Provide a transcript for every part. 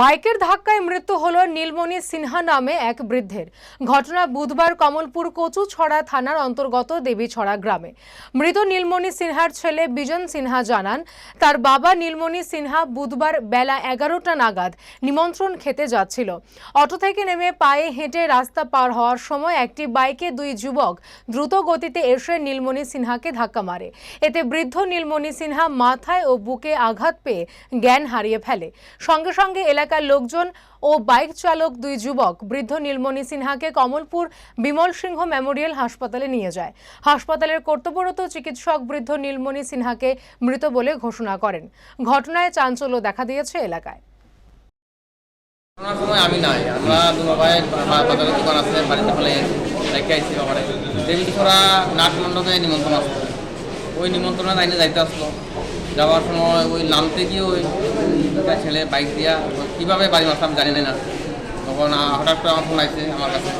বাইকের ধাক্কায় মৃত্যু হল নীলমণি সিনহা নামে এক বৃদ্ধের। ঘটনা বুধবার কমলপুর কচুছড়া থানার অন্তর্গত দেবীছড়া গ্রামে। মৃত নীলমণি সিনহার ছেলে বিজন সিনহা জানান, তার বাবা নীলমণি সিনহা বুধবার বেলা এগারোটা নাগাদ নিমন্ত্রণ খেতে যাচ্ছিল। অটো থেকে নেমে পায়ে হেঁটে রাস্তা পার হওয়ার সময় একটি বাইকে দুই যুবক দ্রুত গতিতে এসে নীলমণি সিনহাকে ধাক্কা মারে। এতে বৃদ্ধ নীলমণি সিনহা মাথায় ও বুকে আঘাত পেয়ে জ্ঞান হারিয়ে ফেলে। সঙ্গে সঙ্গে এলাকার লোকজন ও বাইক চালক দুই যুবক বৃদ্ধ নীলমণি সিনহাকে কমলপুর বিমল সিংহ মেমোরিয়াল হাসপাতালে নিয়ে যায়। হাসপাতালের কর্তব্যরত চিকিৎসক বৃদ্ধ নীলমণি সিনহাকে মৃত বলে ঘোষণা করেন। ঘটনায় চাঞ্চল্য দেখা দিয়েছে এলাকায়। আমি নাই। আমরা দুনো ভাই দোকান আছে, বাড়িতে ফেলে রেখে আইছি বাবারে। দেবী নাট মণ্ডপে নিমন্ত্রণ আসলো ওই নিমন্ত্রণে আইনে যাইতে আসলো। যাওয়ার সময় ওই নামতে গিয়ে ওই দুটা ছেলে বাইক দিয়া কীভাবে বাড়ি মারতাম জানি না। তখন হঠাৎ করে আমার ফোন আইছে আমার কাছে।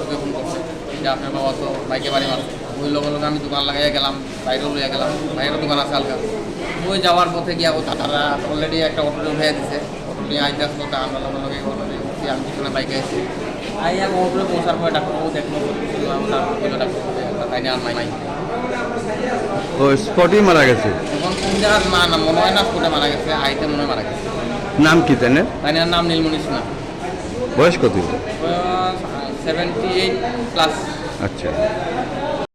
লোকে ফোন করছে। যে, আপনার বাবা তো বাইকে বাড়ি মারছে। ওই লগে লগে আমি দোকান লাগাইয়া গেলাম বাইরেও লইয়া গেলাম। বাইরেও দোকান আছে হালকা। ওই যাওয়ার পথে গিয়া ও তারা অলরেডি একটা অটো উঠে দিছে। অটো নিয়ে আইতে আসলো, তা আমরা লগে লগে আমি পিছনে বাইকে আছি আইয়া মোটরে পৌঁছার পরে ডাক্তারবাবু দেখল তারপর তাই আর নাই। ও স্পটেই মারা গেছে। এখন কোন জায়গার মা না মনে হয় না মারা গেছে আইতে মনে হয় মারা গেছে। নাম কি তাই তাই নিয়ে নাম নীলমণি সিনহা। বয়স কত? সেভেন্টি এইট প্লাস আচ্ছা।